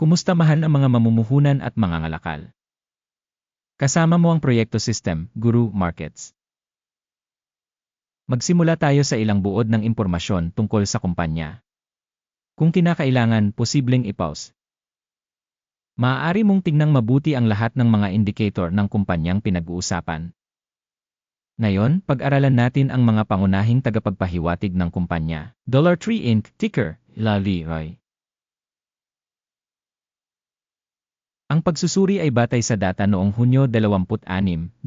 Kumusta mahal ang mga mamumuhunan at mga ngalakal? Kasama mo ang Proyekto System, Guru Markets. Magsimula tayo sa ilang buod ng impormasyon tungkol sa kumpanya. Kung kinakailangan, posibleng i-pause. Maaari mong tingnang mabuti ang lahat ng mga indicator ng kumpanyang pinag-uusapan. Ngayon, pag-aralan natin ang mga pangunahing tagapagpahiwatig ng kumpanya. Dollar Tree Inc. Ticker, Lali Roy. Ang pagsusuri ay batay sa data noong Hunyo 26, 2025.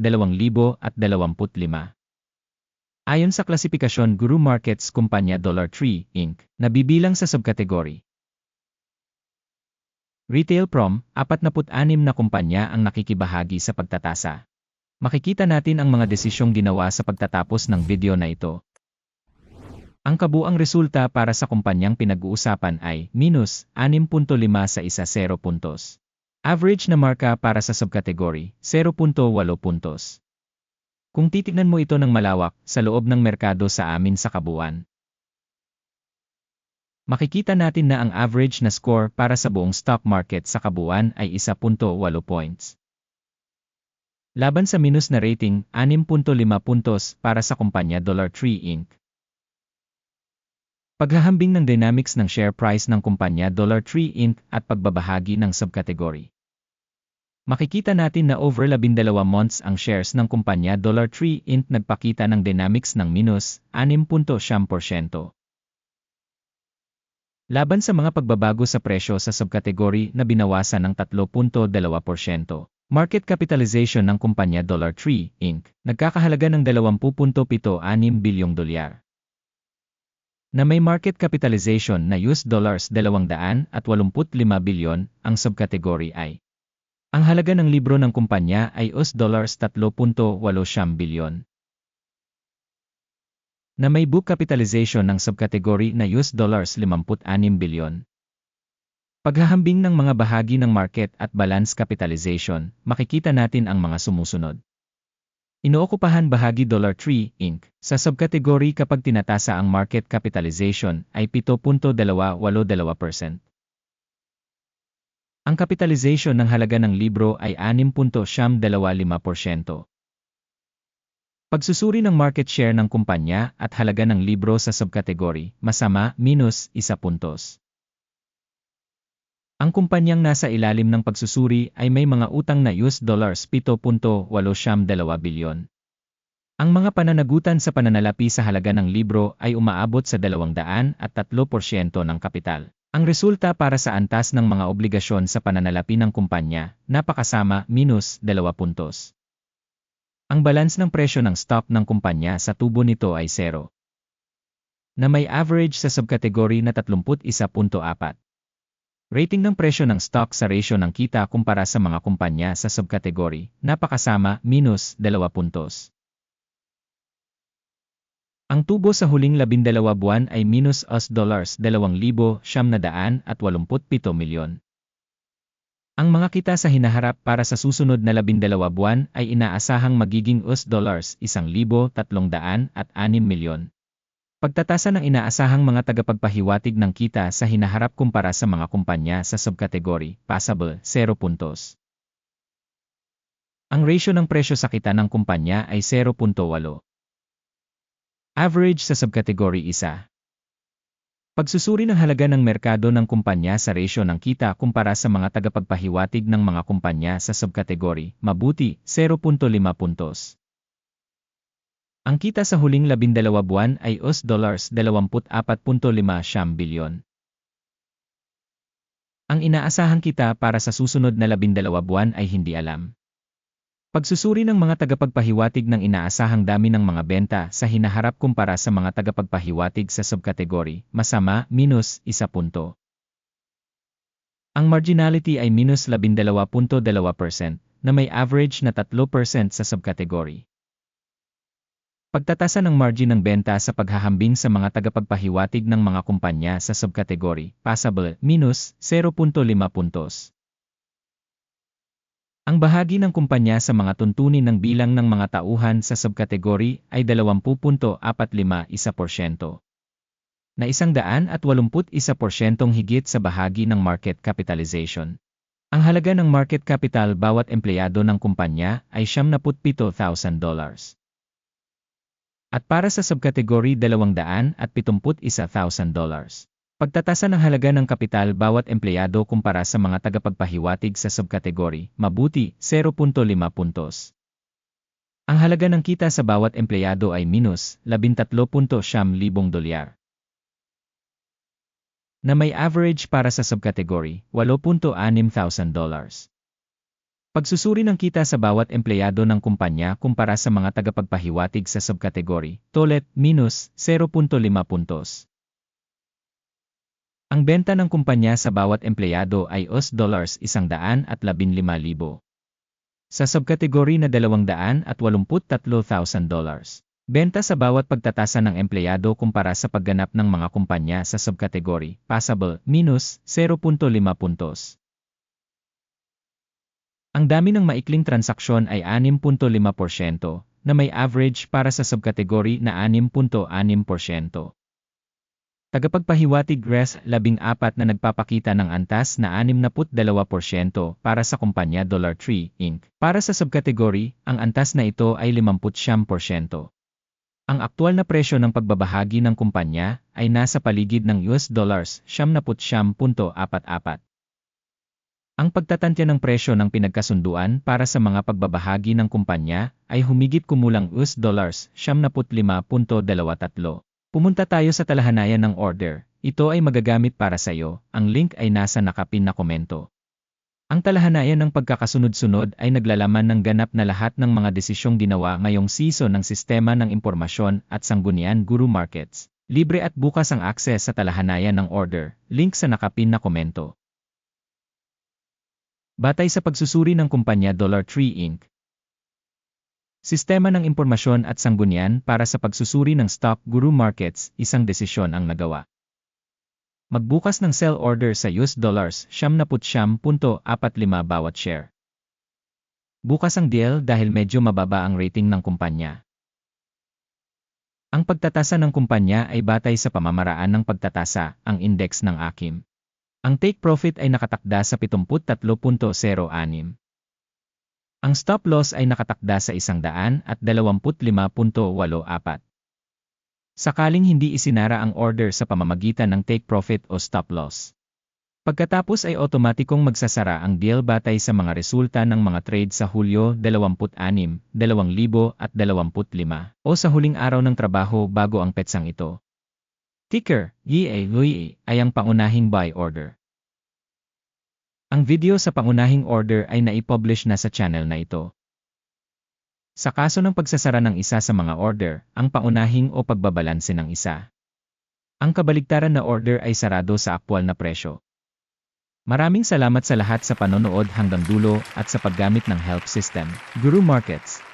Ayon sa klasifikasyon Guru Markets Kumpanya Dollar Tree, Inc., nabibilang sa subkategory. Retail Prom, 46 na kumpanya ang nakikibahagi sa pagtatasa. Makikita natin ang mga desisyong ginawa sa pagtatapos ng video na ito. Ang kabuang resulta para sa kumpanyang pinag-uusapan ay minus 6.5 sa isa 0 puntos. Average na marka para sa subkategory, 0.8 puntos. Kung titignan mo ito ng malawak sa loob ng merkado sa amin sa kabuuan, makikita natin na ang average na score para sa buong stock market sa kabuuan ay 1.8 points. Laban sa minus na rating, 6.5 puntos para sa kumpanya Dollar Tree Inc. Paghahambing ng dynamics ng share price ng kumpanya Dollar Tree Inc. at pagbabahagi ng subkategory. Makikita natin na over 12 months ang shares ng kumpanya Dollar Tree Inc. nagpakita ng dynamics ng minus 6.7%. Laban sa mga pagbabago sa presyo sa subkategory na binawasan ng 3.2%, market capitalization ng kumpanya Dollar Tree Inc. nagkakahalaga ng 20.76 bilyong dolyar na may market capitalization na US dollars 285 bilyon, ang subkategory ay ang halaga ng libro ng kumpanya ay US dollars 3.8 bilyon. Na may book capitalization ng subkategory na US dollars 56 bilyon. Paghahambing ng mga bahagi ng market at balance capitalization, makikita natin ang mga sumusunod. Inookupahan bahagi Dollar Tree, Inc. sa subkategory kapag tinatasa ang market capitalization ay 7.282%. Ang kapitalization ng halaga ng libro ay 6.25%. Pagsusuri ng market share ng kumpanya at halaga ng libro sa subkategory, masama, minus, isa puntos. Ang kumpanyang nasa ilalim ng pagsusuri ay may mga utang na US dollars 7.82 bilyon. Ang mga pananagutan sa pananalapi sa halaga ng libro ay umaabot sa 200 at 3% ng kapital. Ang resulta para sa antas ng mga obligasyon sa pananalapi ng kumpanya, napakasama, minus 2 puntos. Ang balance ng presyo ng stock ng kumpanya sa tubo nito ay 0. Na may average sa subkategory na 31.4. Rating ng presyo ng stock sa ratio ng kita kumpara sa mga kumpanya sa subkategory, napakasama, minus 2 puntos. Ang tubo sa huling labindalawa buwan ay minus US dollars 2,787 milyon. Ang mga kita sa hinaharap para sa susunod na labindalawa buwan ay inaasahang magiging US dollars 1,306 milyon. Pagtatasa ng inaasahang mga tagapagpahiwatig ng kita sa hinaharap kumpara sa mga kumpanya sa subkategory, passable, 0 puntos. Ang ratio ng presyo sa kita ng kumpanya ay 0.8. Average sa subkategory isa. Pagsusuri ng halaga ng merkado ng kumpanya sa ratio ng kita kumpara sa mga tagapagpahiwatig ng mga kumpanya sa subkategory, mabuti, 0.5 puntos. Ang kita sa huling labindalawa buwan ay US dollars 24.5 bilyon. Ang inaasahang kita para sa susunod na labindalawa buwan ay hindi alam. Pagsusuri ng mga tagapagpahiwatig ng inaasahang dami ng mga benta sa hinaharap kumpara sa mga tagapagpahiwatig sa subkategory, masama, minus, isa punto. Ang marginality ay minus 12.2% na may average na 3% sa subkategory. Pagtatasa ng margin ng benta sa paghahambing sa mga tagapagpahiwatig ng mga kumpanya sa subkategory, passable, minus 0.5 puntos. Ang bahagi ng kumpanya sa mga tuntunin ng bilang ng mga tauhan sa subkategory ay 20.451%. na isang daan at walumput isa porsyentong higit sa bahagi ng market capitalization. Ang halaga ng market capital bawat empleyado ng kumpanya ay $77,000. At para sa subkategory $271,000. Pagtatasa ng halaga ng kapital bawat empleyado kumpara sa mga tagapagpahiwatig sa subkategory, mabuti, 0.5 puntos. Ang halaga ng kita sa bawat empleyado ay minus 13.7 libong dolyar na may average para sa subkategory, 8.6 thousand dollars. Pagsusuri ng kita sa bawat empleyado ng kumpanya kumpara sa mga tagapagpahiwatig sa subkategory, tolet, minus 0.5 puntos. Ang benta ng kumpanya sa bawat empleyado ay US dollars 115,000. Sa subkategory na 283,000 dollars. Benta sa bawat pagtatasa ng empleyado kumpara sa pagganap ng mga kumpanya sa subkategory, passable, minus 0.5 puntos. Ang dami ng maikling transaksyon ay 6.5% na may average para sa subkategory na 6.6%. Tagapagpahiwatig RES 14 na nagpapakita ng antas na 62% para sa kumpanya Dollar Tree, Inc. Para sa subkategory, ang antas na ito ay 50%. Ang aktual na presyo ng pagbabahagi ng kumpanya ay nasa paligid ng US dollars 79.44. Ang pagtatantya ng presyo ng pinagkasunduan para sa mga pagbabahagi ng kumpanya ay humigit kumulang US dollars 75.23. Pumunta tayo sa talahanayan ng order. Ito ay magagamit para sa iyo. Ang link ay nasa nakapin na komento. Ang talahanayan ng pagkakasunod-sunod ay naglalaman ng ganap na lahat ng mga desisyong ginawa ngayong season ng Sistema ng Impormasyon at Sanggunian Guru Markets. Libre at bukas ang akses sa talahanayan ng order, link sa nakapin na komento. Batay sa pagsusuri ng kumpanya Dollar Tree Inc. Sistema ng Impormasyon at Sanggunian para sa pagsusuri ng stock Guru Markets, isang desisyon ang nagawa. Magbukas ng sell order sa US dollars 79.45 bawat share. Bukas ang deal dahil medyo mababa ang rating ng kumpanya. Ang pagtatasa ng kumpanya ay batay sa pamamaraan ng pagtatasa, ang index ng AKIM. Ang take profit ay nakatakda sa 73.06. Ang stop loss ay nakatakda sa 100 at 25.84. Sakaling hindi isinara ang order sa pamamagitan ng take profit o stop loss. Pagkatapos ay otomatikong magsasara ang deal batay sa mga resulta ng mga trade sa Hulyo 26, 2025 o sa huling araw ng trabaho bago ang petsang ito. Ticker, YA ay ang pangunahing buy order. Ang video sa pangunahing order ay naipublish na sa channel na ito. Sa kaso ng pagsasara ng isa sa mga order, ang paunahing o pagbabalanse ng isa. Ang kabaligtaran na order ay sarado sa aktwal na presyo. Maraming salamat sa lahat sa panonood hanggang dulo at sa paggamit ng help system, Guru Markets.